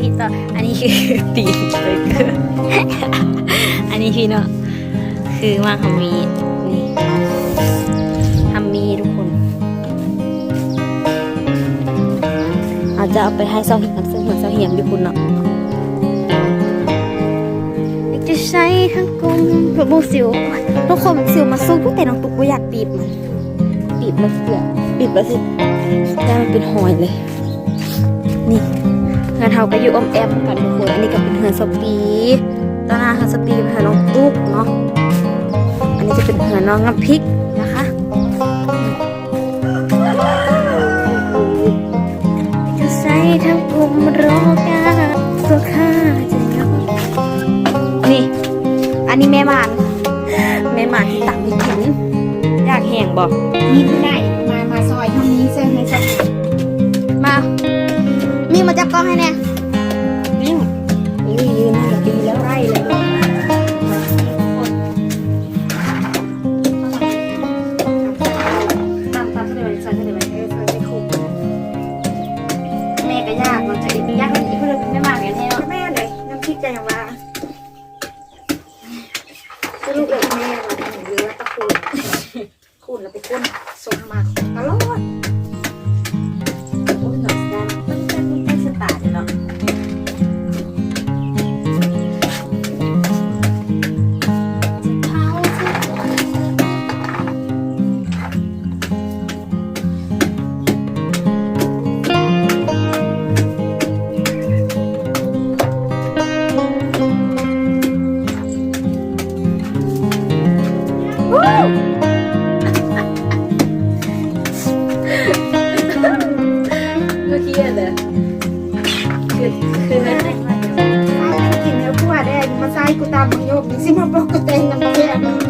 พิษต่อเบาพิษต่ออันนี้คือตีนเบเกอร์อันนี้พี่เนาะคือมาฮัมมีนี่ฮัมมีทุกคนอาจจะเอาไปให้เซาเหียมซึ่งเหัวเซาเหียมอยู่คุณเนาะจะใช้ทั้งกลมเพื่อบูสิวทุกคนสิวมาสู้ก็แต่น้องตุ๊กก็อยากบีบมันบีบแล้วเสือบีบแล้วสิได้มันเป็นหอยเลย เฮือนเฮาก็อยู่อมแอมกันทุกคนอันนี้ก็เป็นเฮือนสปีตอนหน้าเฮือนสปีเป็นเฮือนน้องตุ๊กเนาะอันนี้จะเป็นเฮือนน้องน้ำพริกนะคะจะใส่ทั้งกลุ่มโรกาตัวข้าจะยอมนี่อันนี้แม่หมานแม่หมานที่ตักมีกินอยากแห้งบอกนี่ไม่ได้ กล้องให้แน่ กูตามมึงโ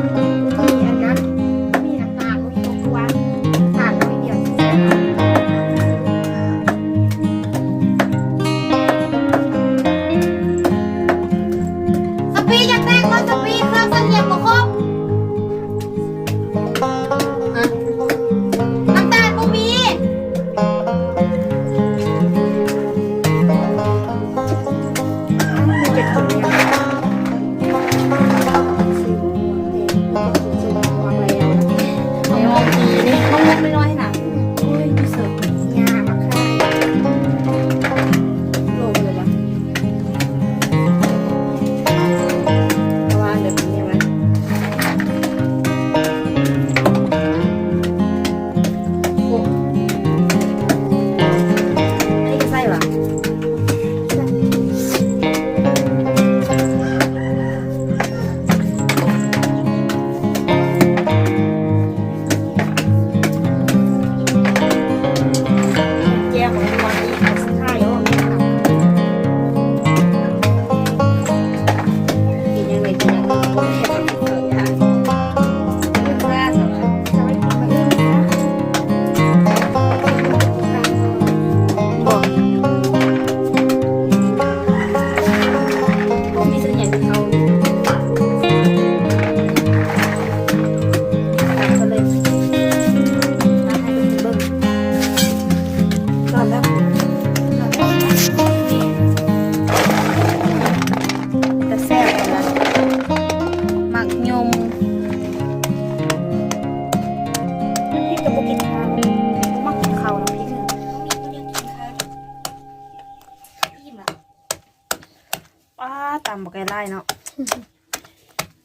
ำบอกไก่ไล่เนาะ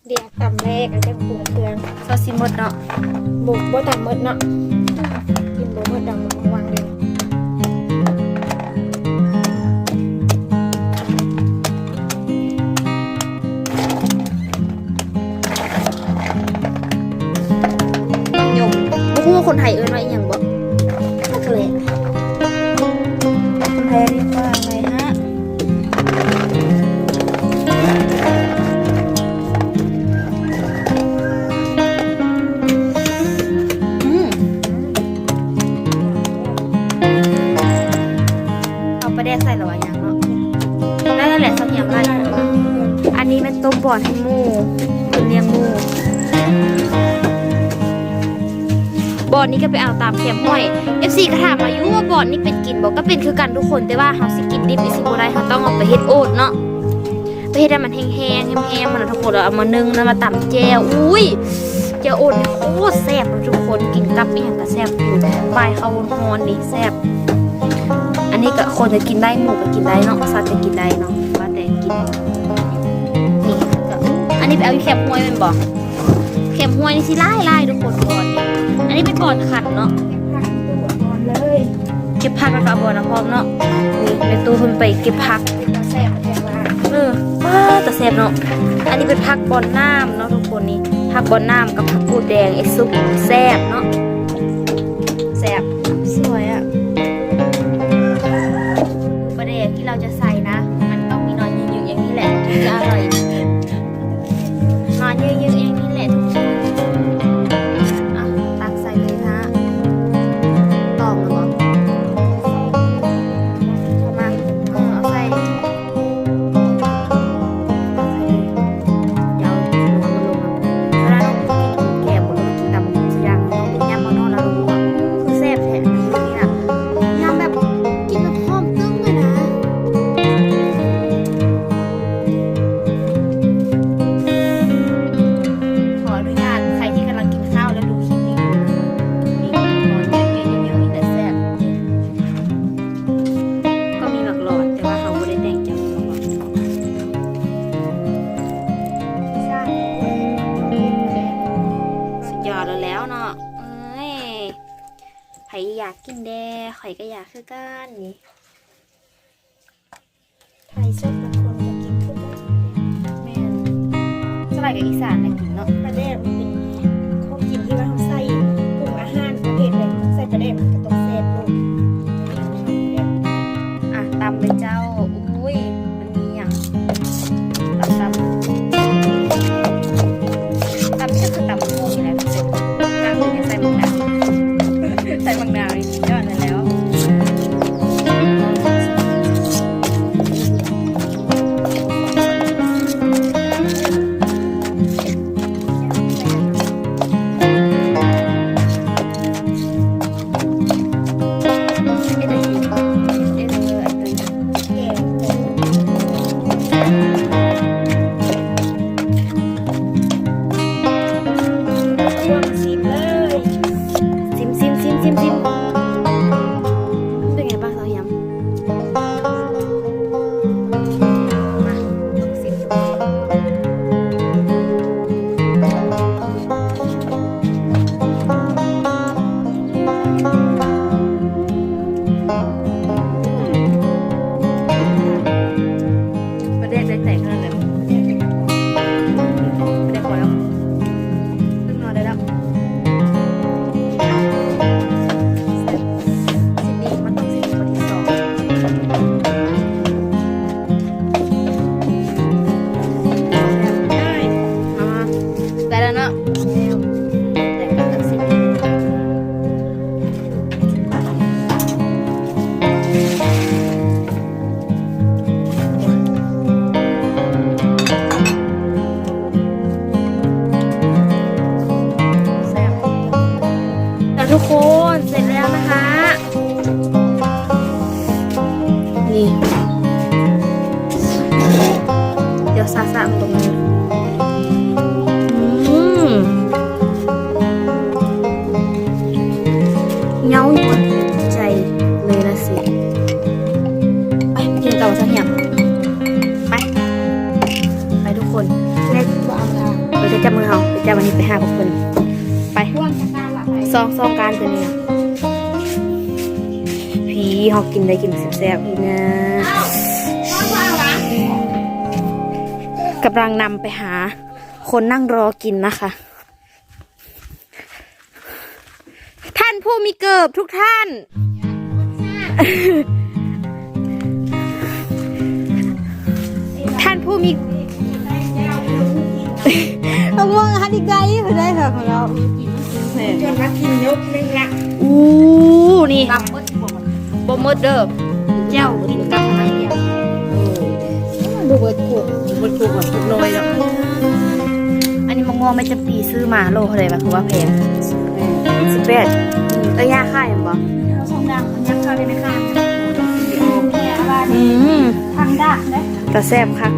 เดียวตำแรกแล้วจะปรุงเครื่องซอสซิมดเนาะบุกบ่ตำหมดเนาะกินบ่หมดดำมันวางเลยยมบ่ฮู้ว่าคนไทยเอิ้นว่าอีหยัง เอาตามห้อย FC ก็ถามมายู่ว่าบอนนี่เป็นกินบอกก็เป็นคือกันทุกคนแต่ว่าเฮาสิกินดิบอีสิบ่ได้เฮาต้องเอาไปเฮ็ดโอ๊ตเนาะไปเฮ็ดให้มันแห้งๆแห้งๆมันทุกคนแล้วเอามานึ่งแล้วมาตำแจ่วอุ้ยแจ่วโอ๊ตนี่โคตรแซ่บทุกคนกินกับอีหยังก็แซ่บอยู่ปลายข้าวร้อนนี่แซ่บอันนี้ก็คนจะกินได้หมูก็กินได้เนาะสัตว์ก็กินได้เนาะว่าแต่กินนี่ก็อันนี้ไปเอาอยู่แคมห้วยแมันบอกเข็มห้วยนี่สิไล่ไล่ทุกคนก่อนนี่อันนี้เป็นบอนขัดเนาะ ก็บผักแล้วก็เอบอนนะพ่อเนาะนี่ในตู้เพิ่นไปเก็บผักเป็นตาแซ่บแต่ว่าเออว้าแต่แซ่บเนาะ อันนี้เป็นผักบอนน้ำเนาะทุกคนนี่ผักบอนน้ำกับผักกูดแดงไอ้ซุปแซ่บเนาะแซ่บ ข่อยก็อยากคือกันนี่ไทยสดบางคนจะกินทุกอย่างแม่นสมัยกับอีสานนะกินเนาะปลาแดกมัน นี่ เดี๋ยวซาซามันตรงนี้อืมเงาหัวใจเลยละสิ ไปกินเต่าซะเหี่ยมไป ไปทุกคนเล็กกว่าค่ะเราจะจับมือเขาไปจับวันนี้ไปหาพวกคนไปซองซองการตัวนี้นะ เขากินได้กินแซ่บๆพี่นะพ่อพ่อวะกำลังนำไปหา คนนั่งรอกินนะคะ ท่านผู้มีเกิบทุกท่าน ท่านผู้มีมะม่วงฮันดิไกคือได้ค่ะของเราจนมากินยกนึงละอู้นี่ บมดเด้อเจ้ากินกับอะไรเนี่ยดูเบิร์ดขุกบดถูกกว่าทุกโรยแล้วอันนี้มะม่วงไม่จำปีซื้อมาโลเท่าไหร่ปะคือว่าแพงสิบแปดระยะค่ายบ่เราส่งดังมันยังเข้าไปในข้างแค่ว่าอืมทางดักเด้ตะแซ่บคัก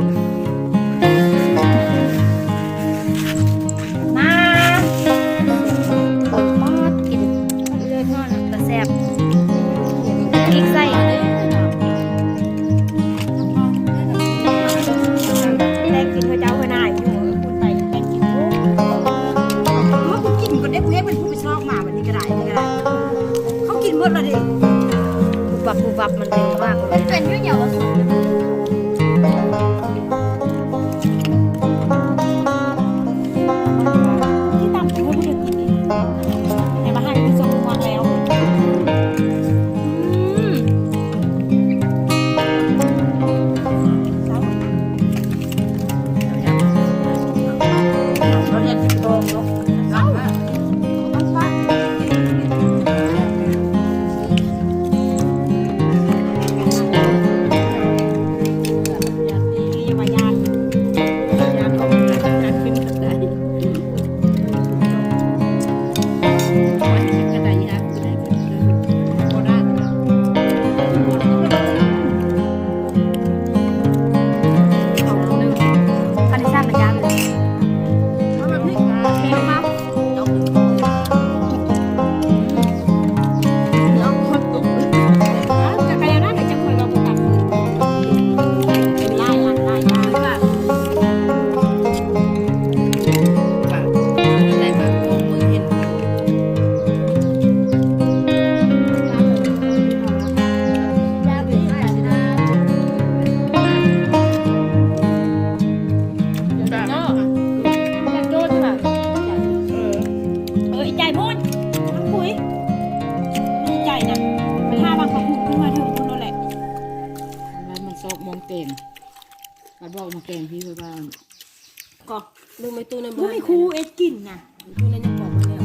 ก็ดูไมตู้ในบ้านไม่คูเอ็ดกินนะตู้ในยังบอกมาแล้ว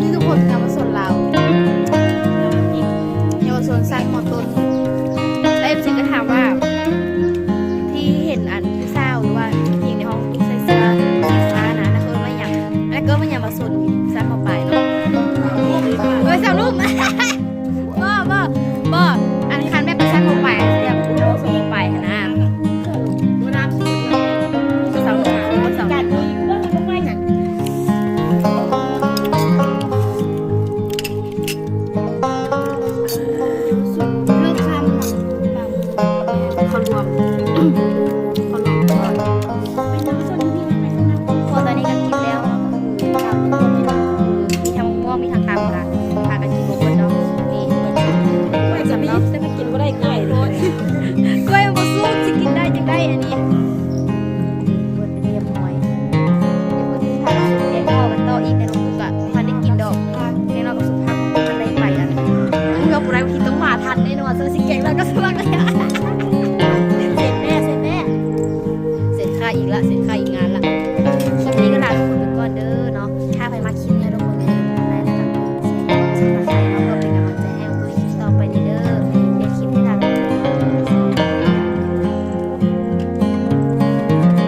นี่ทุกคนจำ